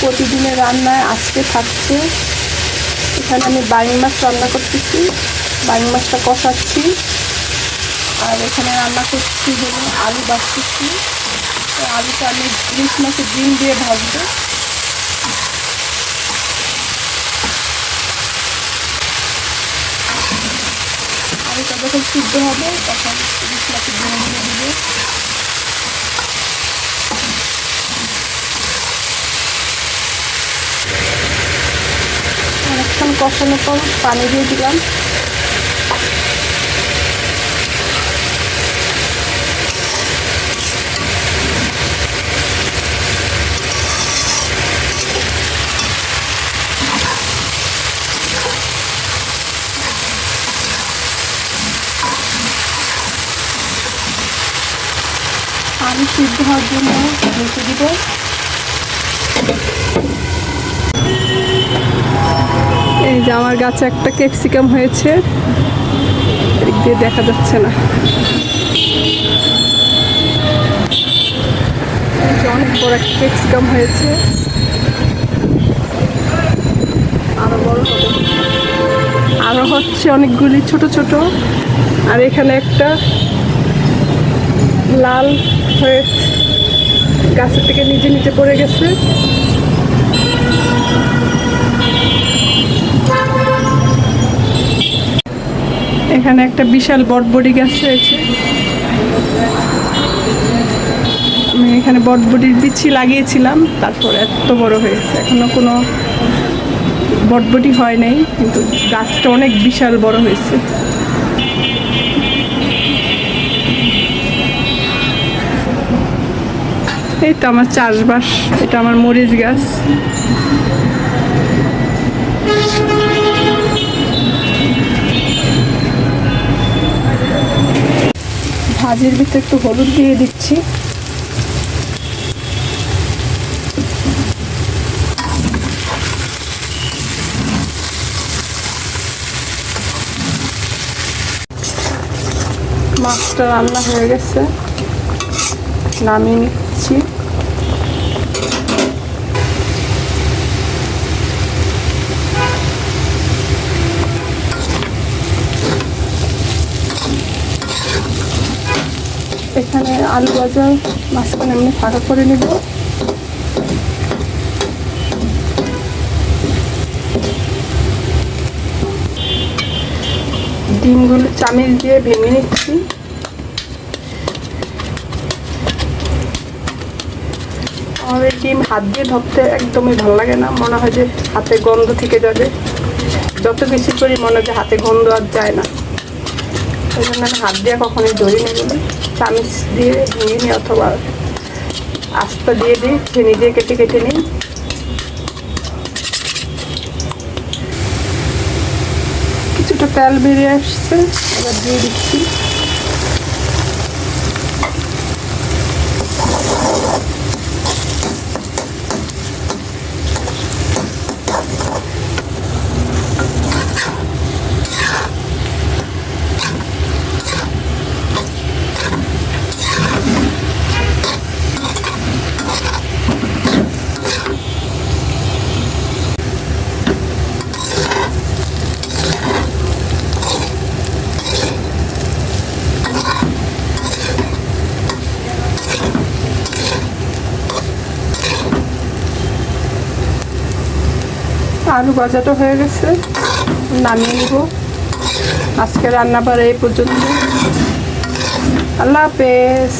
প্রতিদিনের রান্নায় আজকে থাকছে। এখানে আমি বাইং মাছ রান্না করতেছি। বাইং মাছটা কষাচ্ছি। আর এখানে রান্না করছি হলো আলু বাছতেছি তো আলুটা আমি ইলিশ মাছের ডিম দিয়ে ভাজবো। আলুটা যখন সিদ্ধ হবে, তখন ইলিশ মাছের ডিম দিয়ে দিবে কষানোর পর পানি দিয়ে দিলাম। পানি সিদ্ধ হওয়ার জন্য ঢেকে দিব। যে আমার গাছে একটা ক্যাপসিকাম হয়েছে, এদিক দিয়ে দেখা যাচ্ছে না। অনেক বড় একটা ক্যাপসিকাম হয়েছে। আরও বড় আরও হচ্ছে অনেকগুলি ছোট ছোট। আর এখানে একটা লাল হয়েছে গাছের থেকে নিজে নিচে পড়ে গেছে। এখানে একটা বিশাল বটবডি গাছ রয়েছে। আমি এখানে বটবডির বিচি লাগিয়েছিলাম, তারপর এত বড় হয়েছে। এখনও কোনো বটবটি হয় নাই, কিন্তু গাছটা অনেক বিশাল বড় হয়েছে। এই তো আমার চাষবাস, এটা আমার মরিচ গাছ। ভাজির ভিতরে একটু হলুদ দিয়ে দিচ্ছি। মাছটা রান্না হয়ে গেছে। নামিয়ে নিচ্ছি। এখানে আলু ভাজা, মাঝখানে এমনি ফাঁকা করে নেব। ডিমগুলো চামিচ দিয়ে ভেঙে নিচ্ছি। এই ডিম হাত দিয়ে ধরতে একদমই ভালো লাগে না। মনে হয় যে হাতে গন্ধ থেকে যাবে। যত বেশি করি মনে হয় যে হাতে গন্ধ আর যায় না। ওই জন্য আমি হাত দিয়ে কখনোই ধরি না। বলে চামিচ দিয়ে ভেঙে নিই অথবা আস্তা দিয়ে দিই ছেনি দিয়ে কেটে কেটে নিই। কিছুটা তেল বেরিয়ে আসছে, এবার দিয়ে দিচ্ছি। আলু ভাজাটা হয়ে গেছে। নামিয়ে নিব। আজকে রান্না বাড়া এই পর্যন্ত। আল্লাহ হাফেজ।